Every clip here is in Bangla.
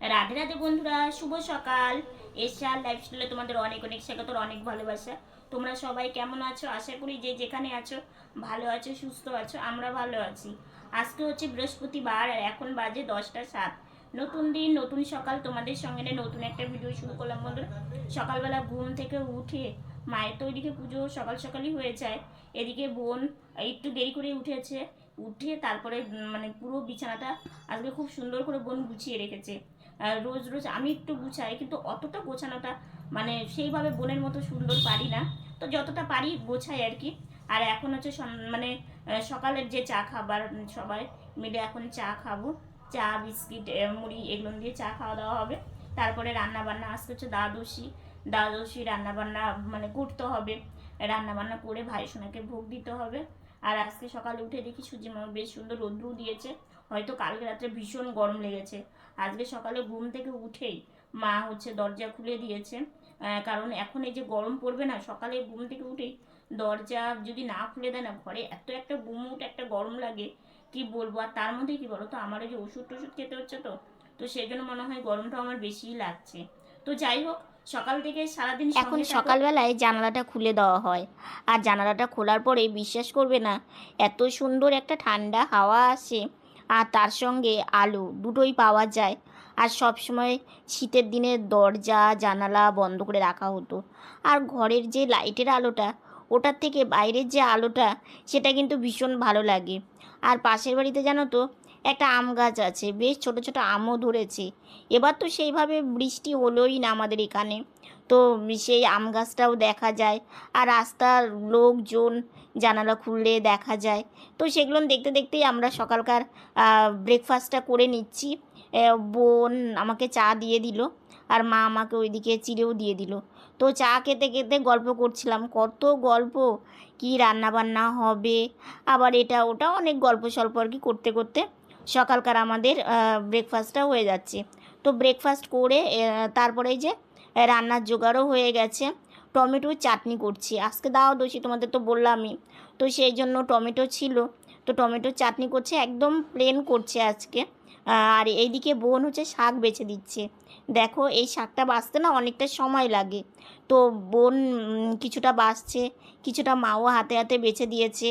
রাধে রাধে বন্ধুরা, শুভ সকাল। এশিয়ার লাইফস্টাইলে তোমাদের অনেক অনেক স্বাগত, অনেক ভালোবাসা। তোমরা সবাই কেমন আছো? আশা করি যে যেখানে আছো, ভালো আছো, সুস্থ আছো, আমরা ভালো আছি। আজকে হচ্ছে বৃহস্পতিবার আর এখন বাজে দশটা সাত। নতুন দিন, নতুন সকাল তোমাদের সঙ্গে নতুন একটা ভিডিও শুরু করলাম বন্ধুরা। সকালবেলা ঘুম থেকে উঠে মায়ের তো ওইদিকে পুজো সকাল সকালই হয়ে যায়। এদিকে বোন একটু দেরি করে উঠেছে, উঠে তারপরে মানে পুরো বিছানাটা আজকে খুব সুন্দর করে বোন গুছিয়ে রেখেছে। রোজ রোজ আমি একটু গুছাই, কিন্তু অতটা গোছানোটা মানে সেইভাবে বোনের মতো সুন্দর পারি না। তো যতটা পারি গোছাই আর কি। আর এখন হচ্ছে মানে সকালের যে চা খাবার সবাই মিলে এখন চা খাব। চা, বিস্কিট মুড়ি এগুলো দিয়ে চা খাওয়া দাওয়া হবে। তারপরে রান্না বান্না আজকে হচ্ছে দ্বাদশী। দ্বাদশী রান্না বান্না মানে করতে হবে। রান্না বান্না করে ভাই সোনাকে ভোগ দিতে হবে। আর আজকে সকালে উঠে দেখি সূর্যি বেশ সুন্দর রোদ্রু দিয়েছে। হয়তো কালকে রাত্রে ভীষণ গরম লেগেছে। আজকে সকালে ঘুম থেকে উঠেই মা হচ্ছে দরজা খুলে দিয়েছে। কারণ এখন এই যে গরম পড়বে না সকালে ঘুম থেকে উঠেই দরজা যদি না খুলে দেয় না ঘরে এত একটা গুমুট একটা গরম লাগে কি বলব? আর তার মধ্যে কি বলো তো আমার ওই যে ওষুধ টষুধ খেতে হচ্ছে তো তো সেই জন্য মনে হয় গরমটা আমার বেশিই লাগছে। তো যাই হোক সকাল থেকে সারাদিন এখন সকালবেলায় জানালাটা খুলে দেওয়া হয়। আর জানালাটা খোলার পরে বিশ্বাস করবে না এত সুন্দর একটা ঠান্ডা হাওয়া আসে। আর তার সঙ্গে আলু দুটোই পাওয়া যায়। আর সব সময় শীতের দিনে দরজা, জানালা বন্ধ করে রাখা হতো। আর ঘরের যে লাইটের আলোটা, ওটার থেকে বাইরের যে আলোটা, সেটা কিন্তু ভীষণ ভালো লাগে। আর পাশের বাড়িতে জানো তো, একটা আম গাছ আছে, বেশ ছোট ছোট আমও ধরেছে। এবার তো সেইভাবে বৃষ্টি হলোই না আমাদের এখানে। তো সেই আম গাছটাও দেখা যায়। আর রাস্তার লোকজন জানালা খুললে দেখা যায়। তো সেগুলো দেখতে দেখতেই আমরা সকালকার ব্রেকফাস্টটা করে নিচ্ছি। বোন আমাকে চা দিয়ে দিল আর মা আমাকে ওইদিকে চিড়েও দিয়ে দিল। তো চা খেতে খেতে গল্প করছিলাম, কত গল্প? কি রান্না বান্না হবে? আবার এটা ওটা অনেক গল্প সল্প আর কি করতে করতে সকালকার আমাদের ব্রেকফাস্টটা হয়ে যাচ্ছে। তো ব্রেকফাস্ট করে তারপরে যে রান্নার জোগাড়ও হয়ে গেছে। টমেটোর চাটনি করছি। আজকে দাও দোষী, তোমাদের তো বললামই। তো সেই জন্য টমেটো ছিল। তো টমেটোর চাটনি করছে, একদম প্লেন করছে আজকে। আর এইদিকে বোন হচ্ছে শাক বেছে দিচ্ছে। দেখো, এই শাকটা বাঁচতে না অনেকটা সময় লাগে। তো বোন কিছুটা বাঁচছে, কিছুটা মাও হাতে হাতে বেছে দিয়েছে।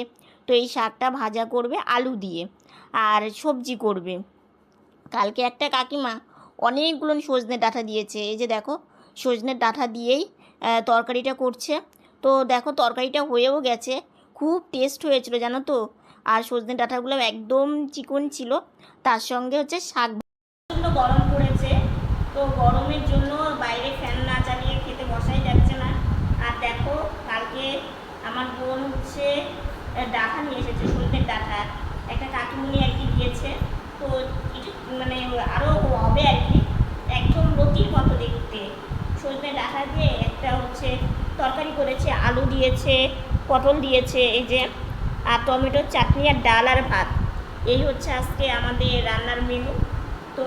তো এই শাকটা ভাজা করবে আলু দিয়ে, আর সবজি করবে। কালকে একটা কাকিমা অনেকগুলো সজনে ডাঁটা দিয়েছে। এই যে দেখো সজনের ডাঁটা দিয়েই তরকারিটা করছে। তো দেখো তরকারিটা হয়েও গেছে। খুব টেস্ট হয়েছিল, জানো তো? আর সজনে ডাঁটাগুলো একদম চিকন ছিল। তার সঙ্গে হচ্ছে শাক গরম পড়েছে। তো গরমের জন্য বাইরে ফ্যান না চালিয়ে খেতে বসাই যাচ্ছে না। আর দেখো কালকে আমার বোন হচ্ছে ডাঁটা নিয়ে এসেছে সন্ধ্যের ডাঁটা। একটা কাকিমুনি আর কি দিয়েছে। তো মানে আরও হবে আর কি। একদম রতির মতো দেখতে। সজনে ডাঁটা দিয়ে হচ্ছে তরকারি করেছে, আলু দিয়েছে, পটল দিয়েছে, এই যে, আর টমেটোর চাটনি আর ডাল আর ভাত। এই হচ্ছে আজকে আমাদের রান্নার মেনু তো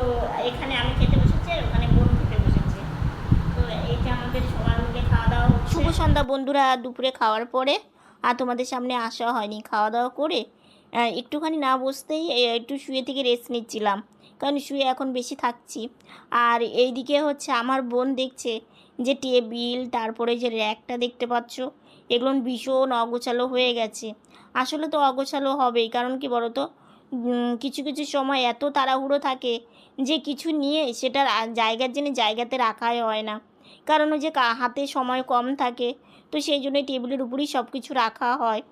এখানে আমি খেতে বসেছি ওখানে বোন খেতে বসেছে। তো এইটা আমাদের সবার মিলে খাওয়া দাওয়া শুভ সন্ধ্যা বন্ধুরা, দুপুরে খাওয়ার পরে। আর তোমাদের সামনে আসা হয়নি, খাওয়া দাওয়া করে একটুখানি না বসতেই একটু শুয়ে থেকে রেস্ট নিচ্ছিলাম। কারণ শুয়ে এখন বেশি থাকছি। আর এইদিকে হচ্ছে আমার বোন দেখছে যে টেবিল, তারপরে যে র্যাকটা দেখতে পাচ্ছ, এগুলো ভীষণ অগোছালো হয়ে গেছে। আসলে তো অগোছালো হবেই, কারণ কি বলো তো কিছু কিছু সময় এত তাড়াহুড়ো থাকে যে কিছু নিয়ে সেটার জায়গার জন্য জায়গাতে রাখাই হয় না। কারণ যে হাতে সময় কম থাকে, তো সেই জন্য টেবিলের উপরেই সব কিছু রাখা হয়।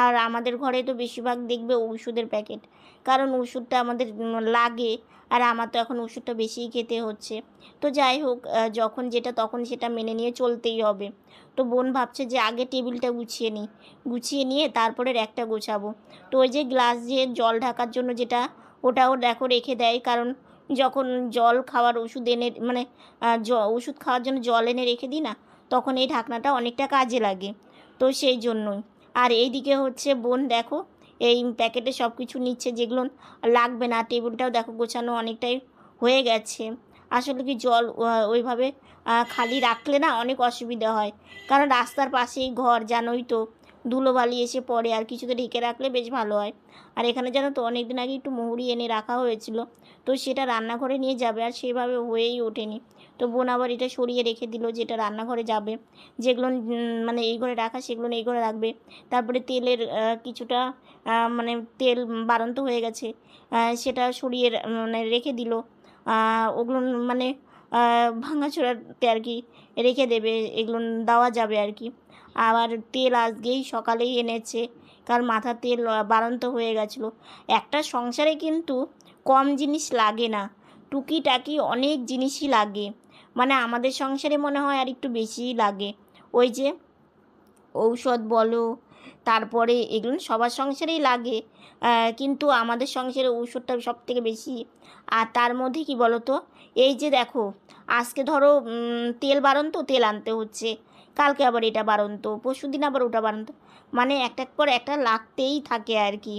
আর আমাদের ঘরে তো বেশিরভাগ দেখবে ওষুধের প্যাকেট। কারণ ওষুধটা আমাদের লাগে। আর আমার তো এখন ওষুধটা বেশিই খেতে হচ্ছে। তো যাই হোক যখন যেটা তখন সেটা মেনে নিয়ে চলতেই হবে। তো বোন ভাবছে যে আগে টেবিলটা গুছিয়ে নিই গুছিয়ে নিয়ে তারপরে একটা গোছাবো। তো ওই যে গ্লাস দিয়ে জল ঢাকার জন্য যেটা ওটাও দেখো রেখে দেয়। কারণ যখন জল খাওয়ার ওষুধ এনে মানে ওষুধ খাওয়ার জন্য জল এনে রেখে দিই না, তখন এই ঢাকনাটা অনেকটা কাজে লাগে। তো সেই জন্যই। আর এইদিকে হচ্ছে বোন দেখো এই প্যাকেটে সব কিছু নিচ্ছে, যেগুলো লাগবে না। টেবিলটাও দেখো গোছানো অনেকটাই হয়ে গেছে। আসলে কি জল ওইভাবে খালি রাখলে না অনেক অসুবিধা হয়। কারণ রাস্তার পাশেই ঘর, জানোই তো, ধুলোবালি এসে পড়ে, আর কিছুতে ঢেকে রাখলে বেশ ভালো হয়। আর এখানে জানো তো অনেক দিন আগে একটু মহুরি এনে রাখা হয়েছিল, তো সেটা রান্নাঘরে নিয়ে যাবে, আর সেভাবে হয়েই ওঠেনি। তো বোন আবার এটা সরিয়ে রেখে দিল যেটা রান্নাঘরে যাবে। যেগুলো মানে এই ঘরে রাখা সেগুলো এই ঘরে রাখবে। তারপরে তেলের কিছুটা মানে তেল বাড়ন্ত হয়ে গেছে সেটা সরিয়ে মানে রেখে দিল। ওগুলো মানে ভাঙাচোড়াতে আর কি রেখে দেবে, এগুলো দেওয়া যাবে আর কি। আবার তেল আজকেই সকালেই এনেছে কারণ মাথা তেল বাড়ন্ত হয়ে গেছিল। একটা সংসারে কিন্তু কম জিনিস লাগে না। টুকিটাকি অনেক জিনিসই লাগে। মানে আমাদের সংসারে মনে হয় আর একটু বেশিই লাগে। ওই যে ঔষধ বলো, তারপরে এগুলো সবার সংসারেই লাগে। কিন্তু আমাদের সংসারে ঔষধটা সব থেকে বেশি। আর তার মধ্যে কি বলো তো এই যে দেখো, আজকে ধরো তেল বাড়ন্ত, তেল আনতে হচ্ছে। কালকে আবার এটা বাড়ন্ত পরশু দিন আবার ওটা বাড়ন্ত। মানে একটার পর একটা লাগতেই থাকে আর কি।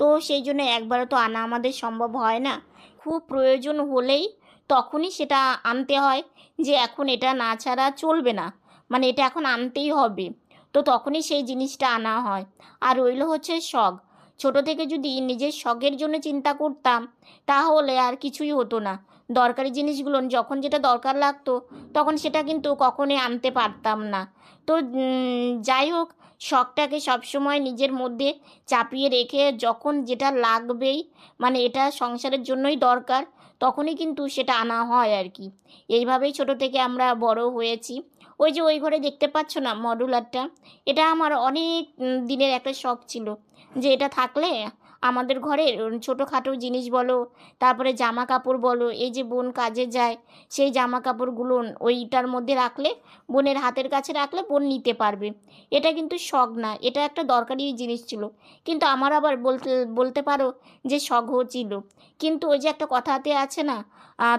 তো সেই জন্য একবারে তো আনা আমাদের সম্ভব হয় না। খুব প্রয়োজন হলেই তখনই সেটা আনতে হয় যে এখন এটা না ছাড়া চলবে না। মানে এটা এখন আনতেই হবে। তো তখনই সেই জিনিসটা আনা হয়। আর রইল হচ্ছে শখ। ছোট থেকে যদি নিজের শখের জন্য চিন্তা করতাম, তাহলে আর কিছুই হতো না। দরকারি জিনিসগুলো যখন যেটা দরকার লাগতো, তখন সেটা কিন্তু কখনোই আনতে পারতাম না। তো যাই হোক, শখটাকে সবসময় নিজের মধ্যে চাপিয়ে রেখে যখন যেটা লাগবেই মানে এটা সংসারের জন্যই দরকার তখনই কিন্তু সেটা আনা হয় আর কি এইভাবেই ছোট থেকে আমরা বড় হয়েছি। ওই যে ওই ঘরে দেখতে পাচ্ছ না মডুলারটা এটা আমার অনেক দিনের একটা শখ ছিল। যে এটা থাকলে আমাদের ঘরে ছোটোখাটো জিনিস বলো, তারপরে জামা কাপড় বলো, এই যে বোন কাজে যায়, সেই জামা কাপড়গুলো ওইটার মধ্যে রাখলে, বোনের হাতের কাছে রাখলে বোন নিতে পারবে। এটা কিন্তু শখ না, এটা একটা দরকারি জিনিস ছিল। কিন্তু আমার আবার বলতে বলতে পারো যে শখও ছিল। কিন্তু ওই যে একটা কথাতে আছে না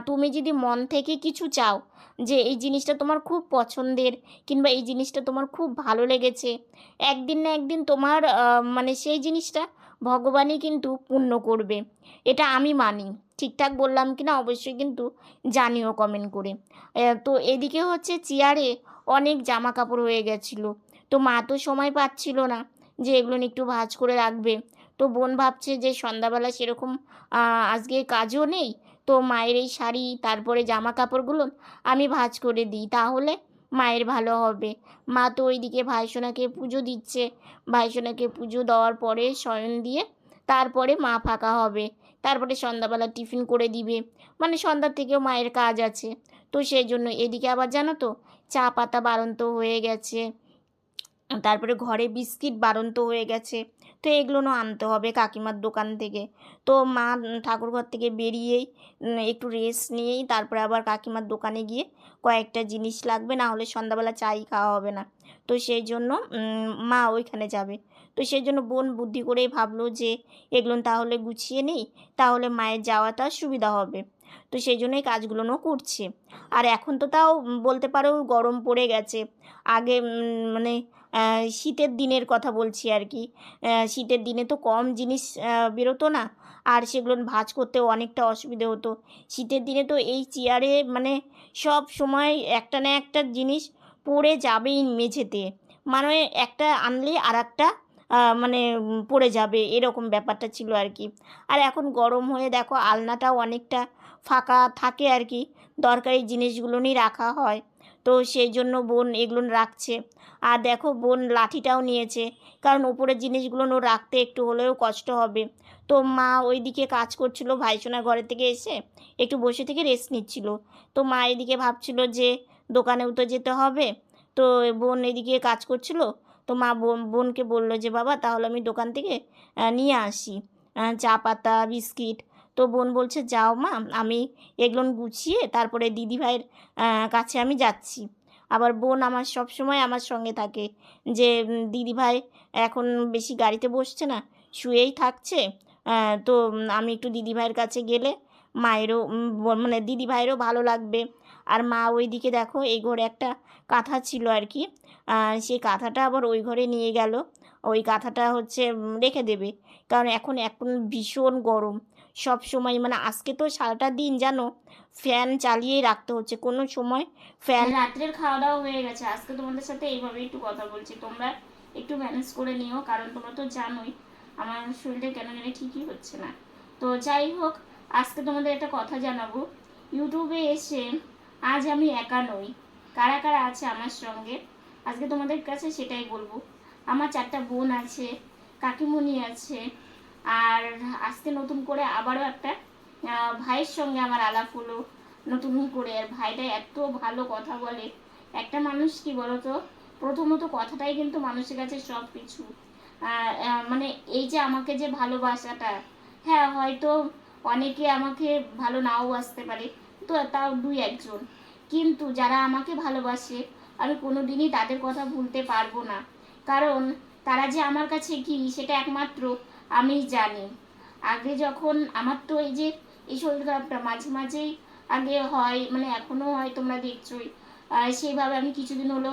তুমি যদি মন থেকে কিছু চাও যে এই জিনিসটা তোমার খুব পছন্দের কিংবা এই জিনিসটা তোমার খুব ভালো লেগেছে, একদিন না একদিন তোমার মানে সেই জিনিসটা ভগবানই কিন্তু পূর্ণ করবে। এটা আমি মানি। ঠিকঠাক বললাম কি না অবশ্যই কিন্তু জানিও কমেন্ট করে। তো এদিকে হচ্ছে চেয়ারে অনেক জামা কাপড় হয়ে গেছিল। তো মা তো সময় পাচ্ছিল না যে এগুলো একটু ভাজ করে রাখবে। তো বোন ভাবছে যে সন্ধ্যাবেলা সেরকম আজকে কাজও নেই। তো মায়ের এই শাড়ি, তারপরে জামা কাপড়গুলো আমি ভাজ করে দিই। তাহলে মায়ের ভালো হবে। মা তো ওইদিকে ভাইসোনাকে পুজো দিচ্ছে। ভাইসোনাকে পুজো দেওয়ার পরে শয়ন দিয়ে তারপরে মা ফাঁকা হবে। তারপরে সন্ধ্যাবেলা টিফিন করে দিবে। মানে সন্ধ্যার থেকেও মায়ের কাজ আছে। তো সেই জন্য এদিকে আবার জানো তো, চা পাতা বারন্ত হয়ে গেছে। তারপরে ঘরে বিস্কিট বাড়ন্ত হয়ে গেছে। তো এগুলোও আনতে হবে কাকিমার দোকান থেকে। তো মা ঠাকুরঘর থেকে বেরিয়েই একটু রেস্ট নিয়েই তারপরে আবার কাকিমার দোকানে গিয়ে কয়েকটা জিনিস লাগবে, না হলে সন্ধ্যাবেলা চাই খাওয়া হবে না। তো সেই জন্য মা ওইখানে যাবে। তো সেই জন্য বোন বুদ্ধি করেই ভাবলো যে এগুলো তাহলে গুছিয়ে নিই, তাহলে মায়ের যাওয়াটা সুবিধা হবে। তো সেই জন্যই কাজগুলোও করছে। আর এখন তো তাও বলতে পারো গরম পড়ে গেছে। আগে মানে শীতের দিনের কথা বলছি আর কি। শীতের দিনে তো কম জিনিস বেরোতো না। আর সেগুলো ভাঁজ করতে অনেকটা অসুবিধে হতো। শীতের দিনে তো এই চেয়ারে মানে সব সময় একটা না একটা জিনিস পড়ে যাবেই মেঝেতে। মানে একটা আনলে আর মানে পড়ে যাবে। এরকম ব্যাপারটা ছিল আর কি। আর এখন গরম হয়ে দেখো, আলনাটাও অনেকটা ফাঁকা থাকে আর কি। দরকারি জিনিসগুলো নিয়ে রাখা হয়। তো সেই জন্য বোন এগুলো রাখছে। আর দেখো বোন লাঠিটাও নিয়েছে। কারণ উপরের জিনিসগুলো ও রাখতে একটু হলেও কষ্ট হবে। তো মা ওইদিকে কাজ করছিল, ভাইসোনা ঘরের থেকে এসে একটু বসে থেকে রেস্ট নিচ্ছিল। তো মা এদিকে ভাবছিল যে দোকানেও তো যেতে হবে। তো বোন এদিকে কাজ করছিল। তো মা বোন, বোনকে বলল যে, বাবা, তাহলে আমি দোকান থেকে নিয়ে আসি। চা পাতা, বিস্কিট তো বোন বলছে, যাও মা, আমি এগুলো গুছিয়ে তারপরে দিদিভাইয়ের কাছে আমি যাচ্ছি। আবার বোন আমার সব সময় আমার সঙ্গে থাকে যে দিদিভাই এখন বেশি গাড়িতে বসছে না, শুয়েই থাকছে। তো আমি একটু দিদিভাইয়ের কাছে গেলে মায়েরও মানে দিদিভাইয়েরও ভালো লাগবে। আর মা ওইদিকে দেখো, এই ঘরে একটা কাঁথা ছিল আর কি। সেই কাঁথাটা আবার ওই ঘরে নিয়ে গেল। ওই কাঁথাটা হচ্ছে রেখে দেবে। কারণ এখন এখন ভীষণ গরম। সব সময়। মানে আজকে তো সারাটা দিন জানো ফ্যান চালিয়েই রাখতে হচ্ছে। কোনো সময় ফ্যান রাত্রের খাওয়া দাওয়া হয়ে গেছে। আজকে তোমাদের সাথে এইভাবে একটু কথা বলছি। তোমরা একটু ম্যানেজ করে নিও, কারণ তোমরা তো জানোই আমার শরীরটা কেন জানি ঠিকই হচ্ছে না। তো যাই হোক, আজকে তোমাদের একটা কথা জানাব। ইউটিউবে এসে আজ আমি একা নই। কারা কারা আছে আমার সঙ্গে? আজকে তোমাদের কাছে সেটাই বলব। আমার চারটা বোন আছে, কাকিমণি আছে আর আজকে নতুন করে আবারও একটা ভাইয়ের সঙ্গে আমার আলাপ হলো নতুন করে। আর ভাইটা এত ভালো কথা বলে। একটা মানুষ কি বলতো? প্রথমত কথাটাই কিন্তু মানুষের কাছে সব কিছু মানে এই যে আমাকে যে ভালোবাসাটা হ্যাঁ হয়তো অনেকে আমাকে ভালো নাও বাসতে পারে, তো তাও দুই একজন। কিন্তু যারা আমাকে ভালোবাসে, আমি কোনোদিনই তাদের কথা ভুলতে পারব না। কারণ তারা যে আমার কাছে কি, সেটা একমাত্র আমিই জানি। আগে যখন আমার তো এই যে এই শরীর খারাপটা মাঝে মাঝেই আগে হয় মানে এখনও হয় তোমরা দেখছোই। সেইভাবে আমি কিছুদিন হলো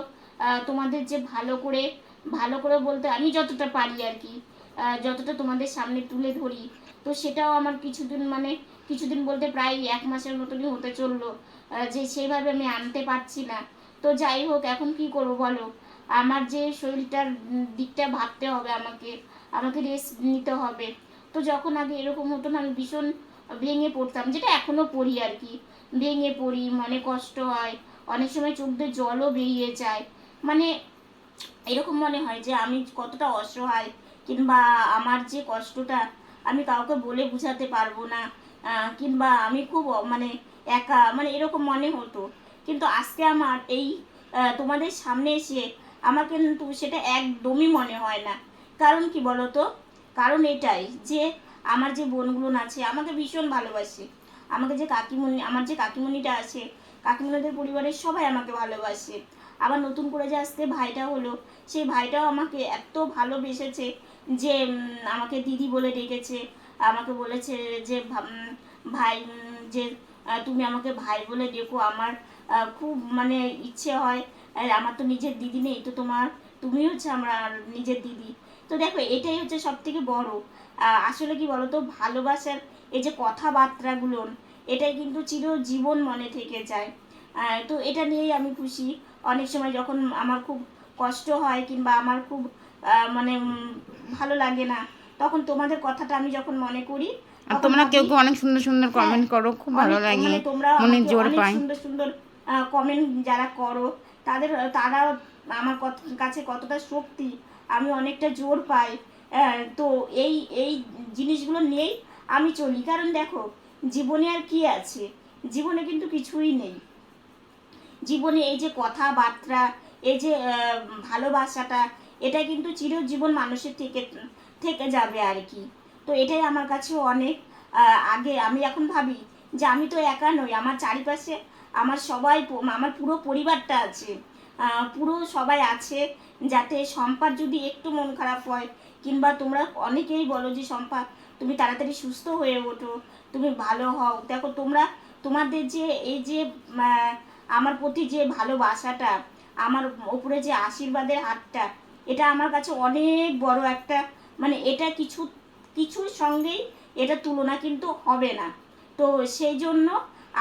তোমাদের যে ভালো করে ভালো করে বলতে আমি যতটা পারি আর কি যতটা তোমাদের সামনে তুলে ধরি। তো সেটাও আমার কিছুদিন মানে কিছুদিন বলতে প্রায় এক মাসের মতনই হতে চলল যে সেইভাবে আমি আনতে পারছি না। তো যাই হোক, এখন কি করব বলো? আমার যে শরীরটার দিকটা ভাবতে হবে আমাকে। আমাকে রেস্ট নিতে হবে। তো যখন আগে এরকম হতো না, আমি ভীষণ ভেঙে পড়তাম, যেটা এখনও পড়ি আর কি। ভেঙে পড়ি, মনে কষ্ট হয়, অনেক সময় চোখ দিয়ে জলও বেরিয়ে যায়। মানে এরকম মনে হয় যে আমি কতটা অসহায়, কিংবা আমার যে কষ্টটা আমি কাউকে বলে বোঝাতে পারব না কিংবা আমি খুব মানে একা মানে এরকম মনে হতো। কিন্তু আজকে আমার এই তোমাদের সামনে এসে আমার কিন্তু সেটা একদমই মনে হয় না। কারণ কি বলো তো কারণ এটাই যে আমার যে বোনগুলো আছে, আমাকে ভীষণ ভালোবাসে। আমাকে যে কাকিমণি, আমার যে কাকিমণিটা আছে, কাকিমণিদের পরিবারের সবাই আমাকে ভালোবাসে। আবার নতুন করে যে আসতে ভাইটা হলো, সেই ভাইটাও আমাকে এত ভালোবেসেছে যে আমাকে দিদি বলে ডেকেছে। আমাকে বলেছে যে ভাই যে তুমি আমাকে ভাই বলে ডেকো, আমার খুব মানে ইচ্ছে হয়। আমার তো নিজের দিদি নেই, তো তোমার তুমি হচ্ছে আমার নিজের দিদি। তো দেখো এটাই হচ্ছে সব থেকে বড় আসলে কি বলতো ভালোবাসার এই যে কথাবার্তাগুলো এটাই কিন্তু চিরজীবন মনে থেকে যায়। তো এটা নিয়েই আমি খুশি। অনেক সময় যখন আমার খুব কষ্ট হয় কিংবা আমার খুব মানে ভালো লাগে না তখন তোমাদের কথাটা আমি যখন মনে করি আর তোমরা কেউ কেউ অনেক সুন্দর সুন্দর কমেন্ট করো খুব ভালো লাগে। মানে তোমরা আমাকে জোর পাই সুন্দর সুন্দর কমেন্ট যারা করো তাদের তারা আমার কাছে কতটা শক্তি আমি অনেকটা জোর পাই। তো এই এই জিনিসগুলো নিয়েই আমি চলি। কারণ দেখো, জীবনে আর কি আছে? জীবনে কিন্তু কিছুই নেই। জীবনে এই যে কথাবার্তা, এই যে ভালোবাসাটা, এটা কিন্তু চিরজীবন মানুষের থেকে থেকে যাবে আর কি। তো এটাই আমার কাছে অনেক আগে আমি এখন ভাবি যে আমি তো একা নই, আমার চারিপাশে আমার সবাই, আমার পুরো পরিবারটা আছে। পুরো সবাই আছে, যাতে সম্পার যদি একটু মন খারাপ হয়, কিংবা তোমরা অনেকেই বলো যে সম্পা তুমি তাড়াতাড়ি সুস্থ হয়ে ওঠো, তুমি ভালো হও। দেখো, তোমরা, তোমাদের যে, এই যে আমার প্রতি যে ভালোবাসাটা, আমার ওপরে যে আশীর্বাদের হাতটা, এটা আমার কাছে অনেক বড় একটা মানে এটা কিছু, কিছুর সঙ্গেই এটা তুলনা কিন্তু হবে না। তো সেই জন্য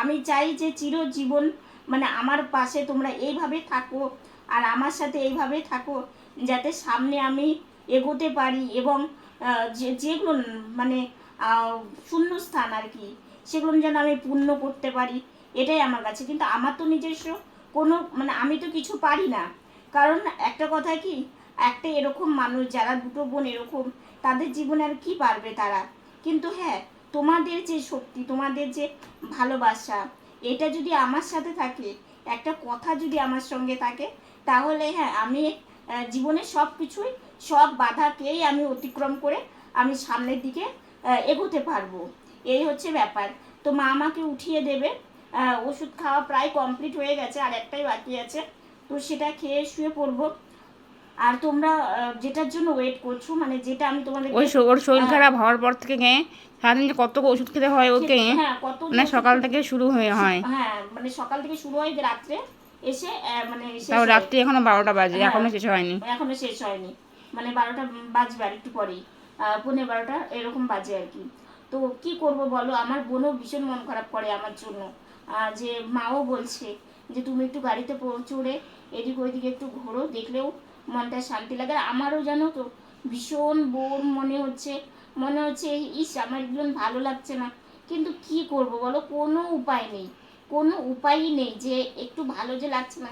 আমি চাই যে, চিরজীবন মানে আমার পাশে তোমরা এইভাবে থাকো আর আমার সাথে এইভাবে থাকো যাতে সামনে আমি এগোতে পারি এবং যেগুলো মানে শূন্যস্থান আর কি, সেগুলো যেন আমি পূর্ণ করতে পারি, এটাই আমার কাছে। কিন্তু আমার তো নিজস্ব কোনো মানে আমি তো কিছু পারি না। কারণ একটা কথা কি, একটা এরকম মানুষ, যারা দুটো বোন এরকম, তাদের জীবনে আর কি পারবে তারা? কিন্তু হ্যাঁ তোমাদের যে শক্তি, তোমাদের যে ভালোবাসা এটা যদি আমার সাথে থাকে, একটা কথা যদি আমার সঙ্গে থাকে, তাহলে হ্যাঁ আমি জীবনের সব কিছুই সব বাধাকেই আমি অতিক্রম করে আমি সামনের দিকে এগোতে পারব। এই হচ্ছে ব্যাপার। তো মা আমাকে উঠিয়ে দেবে। ওষুধ খাওয়া প্রায় কমপ্লিট হয়ে গেছে, আর একটাই বাকি আছে। তো সেটা খেয়ে শুয়ে পড়ব। আর তোমরা যেটার জন্য ওয়েট করছ মানে যেটা আমি তোমাদের ওই ওর শরীর খারাপ হওয়ার পর থেকে সারাদিন কত ওষুধ খেতে হয় ওকে হ্যাঁ কত মানে সকাল থেকে শুরু হয়ে হয়। হ্যাঁ মানে সকাল থেকে শুরু হয় রাত্রে এসে মানে শেষ তাও। রাত্রি এখনও বারোটা বাজে হ্যাঁ। এখনও শেষ হয়নি। এখনও শেষ হয়নি। মানে বারোটা বাজবে আর একটু পরেই। আহ, পৌনে বারোটা এরকম বাজে আর কি। তো কি করব বলো? আমার বোনও ভীষণ মন খারাপ করে আমার জন্য। আহ, যে মাও বলছে যে তুমি একটু গাড়িতে চড়ে এদিক ওইদিকে একটু ঘোরো দেখলেও মনটা শান্তি লাগে আর আমারও জানো তো ভীষণ বোর মনে হচ্ছে মনে হচ্ছে ইস, আমার এগুলো ভালো লাগছে না। কিন্তু কি করব বলো? কোনো উপায় নেই, কোনো উপায়ই নেই যে একটু ভালো যে লাগছে না,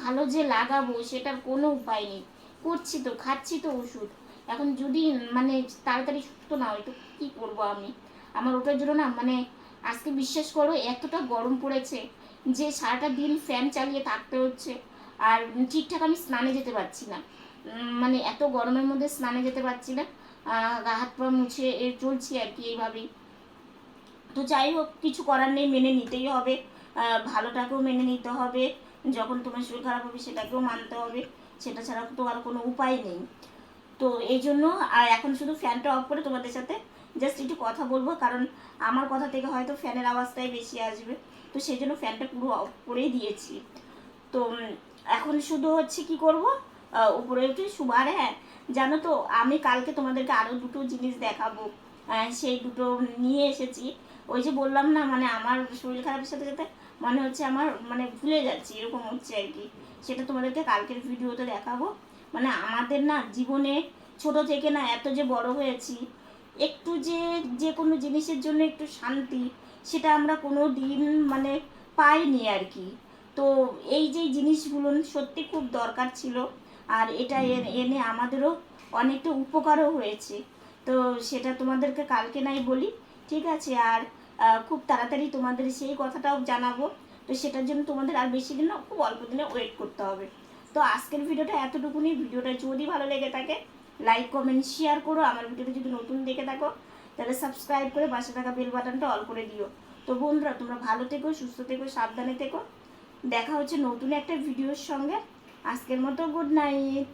ভালো যে লাগাবো সেটার কোনো উপায় নেই। করছি তো, খাচ্ছি তো ওষুধ। এখন যদি মানে তাড়াতাড়ি সুস্থ না হয় তো কী করব আমি? আমার ওটার জন্য না মানে আজকে বিশ্বাস করো, এতটা গরম পড়েছে যে সারাটা দিন ফ্যান চালিয়ে থাকতে হচ্ছে। আর ঠিকঠাক আমি স্নানে যেতে পারছি না। মানে এত গরমের মধ্যে স্নানে যেতে পারছি না। গা হাত পা মুছে এ চলছি আর কি এইভাবেই। তো যাই হোক, কিছু করার নেই, মেনে নিতেই হবে। ভালোটাকেও মেনে নিতে হবে। যখন তোমার শরীর খারাপ হবে সেটাকেও মানতে হবে। সেটা ছাড়া তো আর কোনো উপায় নেই। তো এই জন্য, আর এখন শুধু ফ্যানটা অফ করে তোমাদের সাথে জাস্ট একটু কথা বলব। কারণ আমার কথা থেকে হয়তো ফ্যানের আওয়াজটাই বেশি আসবে। তো সেই জন্য ফ্যানটা পুরো অফ করেই দিয়েছি। তো এখন শুধু হচ্ছে কি করব? উপরে উঠে আর হ্যাঁ জানো তো, আমি কালকে তোমাদেরকে আরও দুটো জিনিস দেখাবো। সেই দুটো নিয়ে এসেছি। ওই যে বললাম না মানে আমার শরীর খারাপের সাথে সাথে মনে হচ্ছে আমার মানে ভুলে যাচ্ছি, এরকম হচ্ছে আর কি। সেটা তোমাদেরকে কালকের ভিডিওতে দেখাবো। মানে আমাদের না জীবনে ছোট থেকে না এত যে বড় হয়েছি, একটু যে যে কোনো জিনিসের জন্য একটু শান্তি, সেটা আমরা কোনো দিন মানে পাইনি আর কি। তো এই যে জিনিসগুলো সত্যি খুব দরকার ছিল আর এটা এনে আমাদেরও অনেকটা উপকারও হয়েছে। তো সেটা তোমাদেরকে কালকে নাই বলি ঠিক আছে? আর খুব তাড়াতাড়ি তোমাদের সেই কথাটাও জানাব। তো সেটার জন্য তোমাদের আর বেশি দিন না খুব অল্প দিনে ওয়েট করতে হবে। তো আজকের ভিডিওটা এতটুকুনি। ভিডিওটা যদি ভালো লেগে থাকে লাইক কমেন্ট শেয়ার করো। আমার ভিডিওটা যদি নতুন দেখে থাকো তাহলে সাবস্ক্রাইব করে পাশে থাকা বেল বাটনটা অল করে দিও। তো বন্ধুরা তোমরা ভালো থেকো সুস্থ থেকো সাবধানে থেকো। দেখা হচ্ছে নতুন একটা ভিডিওর সঙ্গে। আজকের মতো গুড নাইট